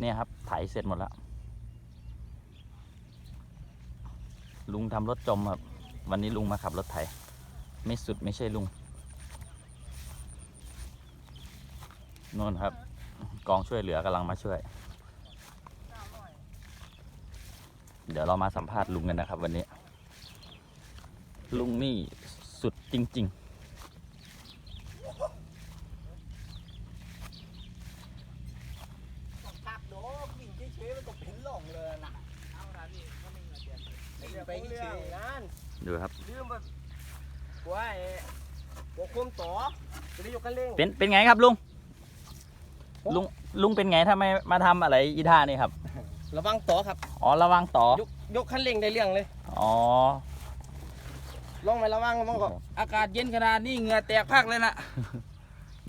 เนี่ยครับไถเสร็จหมดแล้ว ลุงทำรถจมครับ วันนี้ลุงมาขับรถไถ ไม่สุดไม่ใช่ลุงโน่นครับ กองช่วยเหลือกำลังมาช่วย เดี๋ยวเรามาสัมภาษณ์ลุงกันนะครับ วันนี้ ลุงนี่สุดจริงตักดอกวิ่งเฉยๆมันก็เป็นหลงเลยนะเอาละนี่ก็ไม่เงินเดือนไป เฉยๆนั่นๆดูครับ ลืมไปว่าไอ้หัวโคมต่อจะได้ยกกันเร่งเป็นเป็นไงครับลุง ลุงลุงเป็นไงทำไมมาทำอะไรอีท่านี่ครับ ระวังต่อครับ อ๋อระวังต่อ ยกยกคันเร่งได้เรื่องเลย อ๋อ ลองไประวังมันก็อากาศเย็นขนาดนี้เหงื่อแตกพักเลยนะ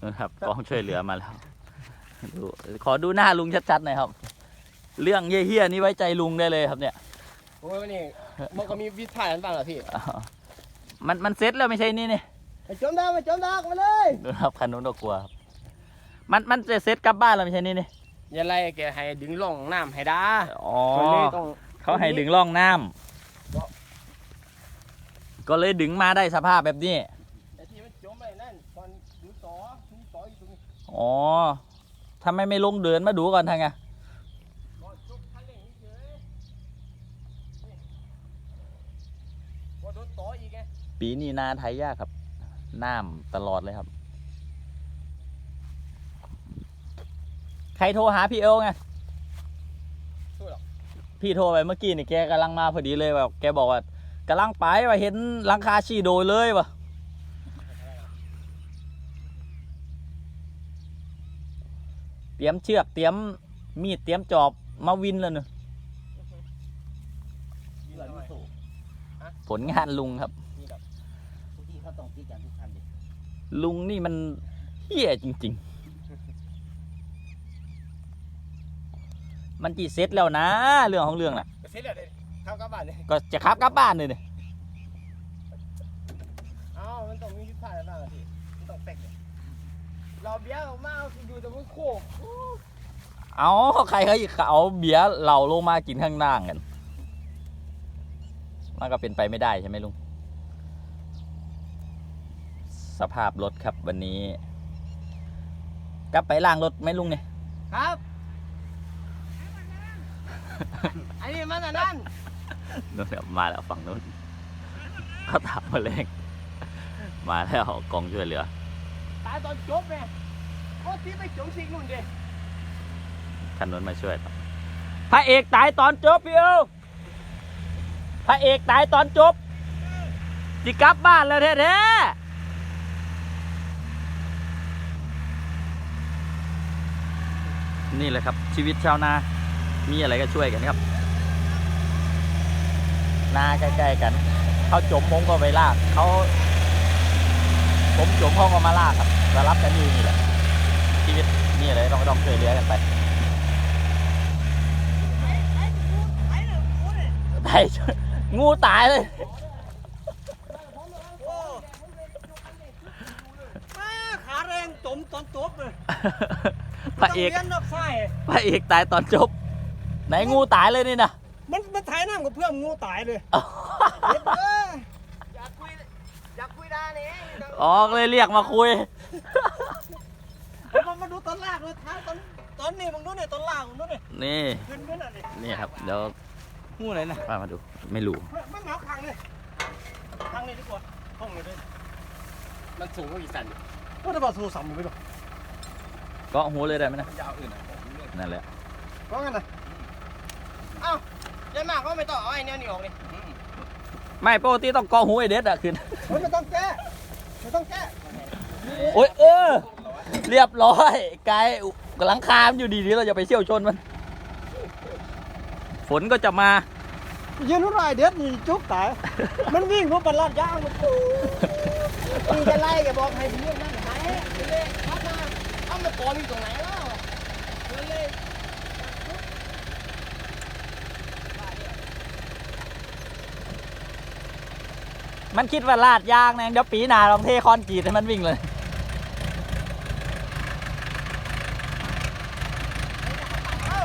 นะครับกองช่วยเหลือมาแล้วดูขอดูหน้าลุงชัดๆหน่อยครับ เรื่องเฮี้ยๆนี่ไว้ใจลุงได้เลยครับเนี่ย โอ้ยนี่ มันก็มีวิถีอันบ้างเหรอพี่อ๋อมันมันเซ็ตแล้วไม่ใช่นี่นี่ไปจมดาวไปจมดาวมาเลยดูครับคันนู้นก็กลัวครับมันมันจะเซ็ตกลับบ้านแล้วไม่ใช่นี่นี่อย่าไล่แกให้ดึงลงน้ำให้ได้อ๋อก็เลยต้องเขาให้ดึงร่องน้ำก็เลยดึงมาได้สภาพแบบนี้ไอ้ที่มันจมไปนั่นตอนดึงต่อดึงต่ออยู่ตรงนี้อ๋อทำไมไม่ลงเดินมาดูก่อนทางไง ก็ยกคันเร่งเฉยๆนี่ว่าโดนต่ออีกไง ปีนี้นาไทยยากครับ น้ำตลอดเลยครับ ใครโทรหาพี่เอลไงช่วยหรอกพี่โทรไปเมื่อกี้นี่แกกำลังมาพอดีเลยแบบแกบอกว่ากำลังไปว่าเห็นหลังคาชีโดยเลยว่ะเตรียมเชือกเตรียมมีดเตรียมจอบมาวินแล้วเนอะผลงานลุงครับ ทุกที่เขาต้องตีกันทุกคันดิ ลุงนี่มันเฮี้ยจริง ๆ มันจีเซ็ตแล้วนะ เรื่องของเรื่องน่ะ เสร็จแล้วเด็ทำกลับบ้านเลยก็จะขับกลับบ้านเลยเนี่ยเอ้ามันต้องมีทิศทางอะไรบ้างอะพี่มันต้องแตกเลยเราเบี้ยออกมาเอาอยู่แต่มันโค้งเอาใครเขาอีกเอาเบียร์เหล่าลงมากินข้างล่างกัน มันก็เป็นไปไม่ได้ใช่ไหมลุง สภาพรถครับวันนี้ กลับไปล้างรถไหมลุงเนี่ยครับไอ้นี่มันอันนั้นนู่นครับมาแล้วฝั่งนู้นเขาถามมาแรงมาแล้วกองช่วยเหลือ ตายตอนจบไงโอ้ที่ไปจมสิกนู่นเด้คันนู้นมาช่วยต่อพระเอกตายตอนจบพี่เอวพระเอกตายตอนจบจิกลับบ้านแล้วแท้ๆ นี่แหละครับ ชีวิตชาวนา มีอะไรก็ช่วยกันครับ นาใกล้ๆกัน เขาจมผมก็ไปลากเขาผมจมเขาก็มาลากครับมารับกันอยู่นี่แหละ ชีวิตนี่อะไรต้องต้องช่วยเหลือกันไปไต่งูตายเลยขาแรงจมตอนจบเลย ระเอกเลี้ยนนอกไส้พระเอกตายตอนจบ ไหนงูตายเลยนี่นะมันมันถ่ายน้ำกับเพื่อนงูตายเลยอยากคุยอยากคุยได้เนี่ยอ๋อก็เลยเรียกมาคุยมันมาดูตอนลากเลยท้ายตอนตอนนี้มึงดูเนี่ยตอนลากมึงดูเนี่ยนี่ ขึ้นขึ้นอะนี่นี่ครับ เดี๋ยวงูไหนนะมามาดู ไม่รู้ มันเหมาคางเลยคางเลยดีกว่าห้องเลยด้วยมันสูงกว่าอีสันว่าจะบอกสูงสามหรือไม่หรอก็ หูเลยได้ไหมนะยาวอื่นอะนั่นแหละก็งั้นนะเอ้าใหญ่มากก็ไม่ต้องเอาไอ้เนี่ยนี่ออกนี่ไม่ปกติต้องเกอหูไอเด็ดอะขึ้นไม่ต้องแก้ไม่ต้องแก้โอ้ยเออ เรียบร้อยกายกำลังคามนอยู่ดีๆเราจะไปเชี่ยวชนมัน ฝนก็จะมายืนรู้ไรเด็ดนี่จุกตายมันวิ่งเพราะปันลาดยางมันปูมึงจะไล่แกบอกให้พี่นั่นไหน เลยพัดมาเอามาตอนอยู่ตรงไหนแล้วเลยมันคิดว่าลาดยางนะเดี๋ยวปีหนาลองเทคอนกรีตให้มันวิ่งเลย เอ้า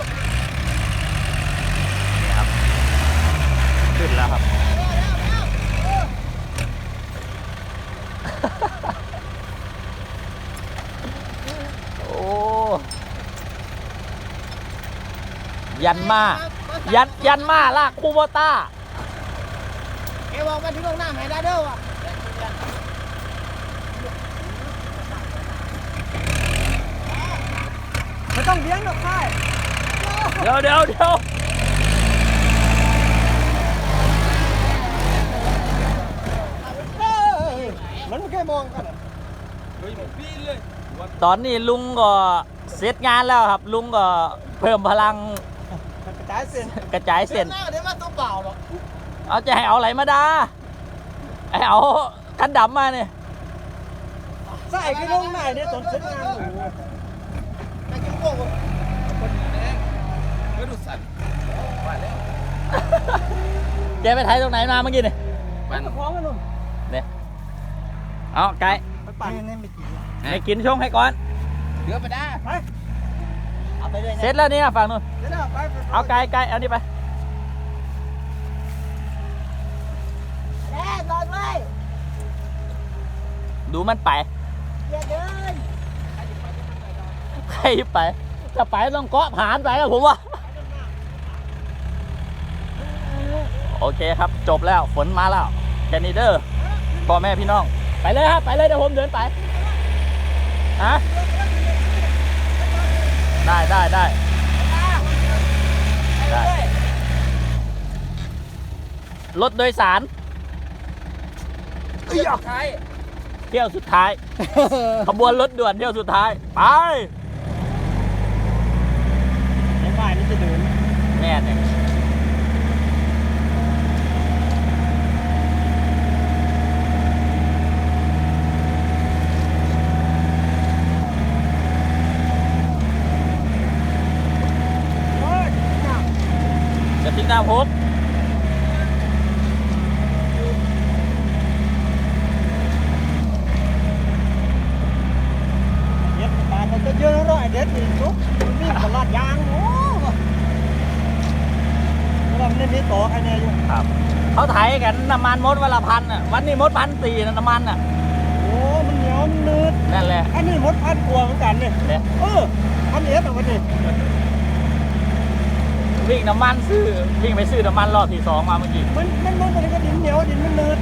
ยันมายันยันมาลากคูโบต้าแกบอกมาที่ลงน้ำให้ได้เด้อว่ะไม่ต้องเลี้ยงหรอกค่ายเดี๋ยวเดี๋ยวเดี๋ยวเอ้ยมันไม่เคยมองกันอะเฮ้ยผมปีนเลยตอนนี้ลุงก็เสร็จงานแล้วครับ ลุงก็เพิ่มพลังมันกระ จายเส้นกระจายเส้นหน้าเดี๋ยวมาตัวเปล่าหรอกเอาจะให้เอาอะไรมาดาไอเอาคันดำมาเนี่ยใส่ขึ้นลงไหนเนี่ยตอนเสร็จงานอยู่ไปกินพวกมันคนแดงก็ดูสันว่าแล้วแกไปถ่ายตรงไหนมาเมื่อกี้เนี่ยมันตะคองกันหนุ่มเนี่ยเอาไก่ไปปั่นนี่ไม่กินให้กินช่วงให้ก่อนเหลือไปได้ไปเอา ไปเลยเสร็จแล้วเนี่ยฝั่งนู้นเดี๋ยวนะไปไปเอาไก่ไก่เอานี่ไปแน่นอนเลยดูมันไปอย่าเดินใครไปจะไปต้องเกาะผานไปครับผมว่าโอเคครับ จบแล้วฝนมาแล้วแคนิเดอร์พ่อแม่พี่น้อง ไปเลยครับ ไปเลยเดี๋ยวผมเดินไปฮะ ได้ได้ได้ได้รถโดยสารเอ้ยใครเที่ยวสุดท้าย ขบวนรถด่วนเที่ยวสุดท้าย ไปในบ้านนี่จะเดินแม่เนี่ย โอ้ยน่ะ จะทิ้งหน้าพบเด็ดบ้านมันจะเยอะแล้วไอ้เด็ดนี่จุ๊บมันมีตลาดยางโอ้เราไม่ได้มีต่อใครเนี่ยอยู่ครับ เขาไถกันน้ำมันมดวันละพันอะวันนี้มดพันสี่นะน้ำมันอะโอ้มันเหนียวมันนืดนั่นแหละอันนี้มดพันกลัวเหมือนกันเนี่ยเนี่ยเอออันนี้แต่วันนี้ วิ่งน้ำมันซื้อวิ่งไปซื้อน้ำมันรอบที่สองมาเมื่อกี้ มันมันมันมันก็ดินเหนียวดินมันเนืด